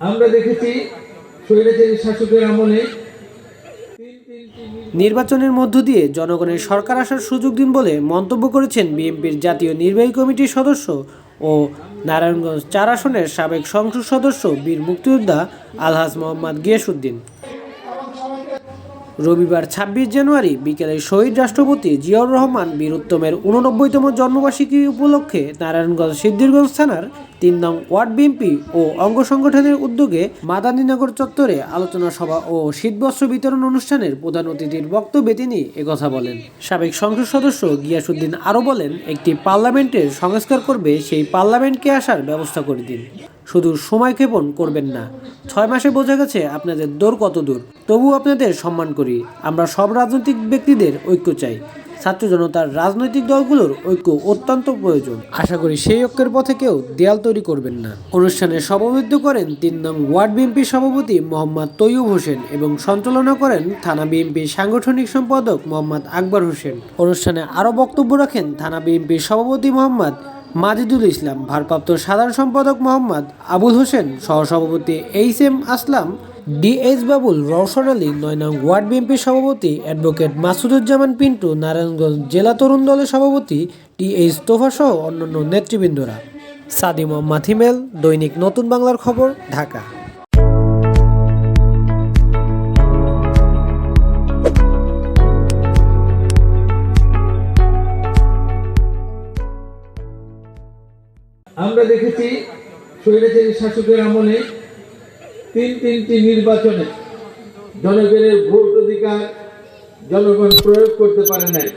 আমরা দেখেছি শাসকের আমলে নির্বাচনের মধ্য দিয়ে জনগণের সরকার আসার সুযোগ দিন বলে মন্তব্য করেছেন বিএনপির জাতীয় নির্বাহী কমিটির সদস্য ও নারায়ণগঞ্জ চার আসনের সাবেক সংসদ সদস্য বীর মুক্তিযোদ্ধা আলহাজ মোহাম্মদ গিয়াসুদ্দিন রবিবার ছাব্বিশ জানুয়ারি বিকেলে শহীদ রাষ্ট্রপতি জিয়াউর রহমান বীর উত্তমের উননব্বইতম জন্মবার্ষিকী উপলক্ষে নারায়ণগঞ্জ সিদ্ধিরগঞ্জ থানার তিন নং ওয়ার্ড বিএনপি ও অঙ্গ সংগঠনের উদ্যোগে মাদানীনগর চত্বরে আলোচনা সভা ও শীতবস্ত্র বিতরণ অনুষ্ঠানের প্রধান অতিথির বক্তব্যে তিনি একথা বলেন। সাবেক সংসদ সদস্য গিয়াসুদ্দিন আরও বলেন, একটি পার্লামেন্টের সংস্কার করবে সেই পার্লামেন্টকে আসার ব্যবস্থা করে দিন। শুধু সময় ক্ষেপণ করবেন না। ছয় মাসে বোঝা গেছে আপনাদের দৌড় কত দূর। তবু আপনাদের সম্মান করি। আমরা সব রাজনৈতিক ব্যক্তিদের ঐক্য চাই। ছাত্র জনতার রাজনৈতিক দলগুলোর ঐক্য অত্যন্ত প্রয়োজন। আশা করি সেই ঐক্যের পথে কেউ দেয়াল তৈরি করবেন না। অনুষ্ঠানে সভাপতিত্ব করেন তিন নং ওয়ার্ড বিএনপি সভাপতি মোহাম্মদ তৈয়ব হোসেন এবং সঞ্চালনা করেন থানা বিএনপির সাংগঠনিক সম্পাদক মোহাম্মদ আকবর হোসেন। অনুষ্ঠানে আরও বক্তব্য রাখেন থানা বিএনপির সভাপতি মোহাম্মদ মাজিদুল ইসলাম, ভারপ্রাপ্ত সাধারণ সম্পাদক মোহাম্মদ আবুল হোসেন, সহসভাপতি H M Aslam DH Babul, Roshan Ali, নয় নং ওয়ার্ড বিএনপির সভাপতি অ্যাডভোকেট মাসুদুজ্জামান পিন্টু, নারায়ণগঞ্জ জেলা তরুণ দলের সভাপতি টিএইচ তোফা সহ অন্যান্য নেতৃবৃন্দরা। সাদিম মাথিমেল, দৈনিক নতুন বাংলার খবর, ঢাকা। আমরা দেখেছি স্বৈরাচারী শাসকের আমলে তিন তিনটি নির্বাচনে জনগণের ভোট অধিকার জনগণ প্রয়োগ করতে পারে নাই।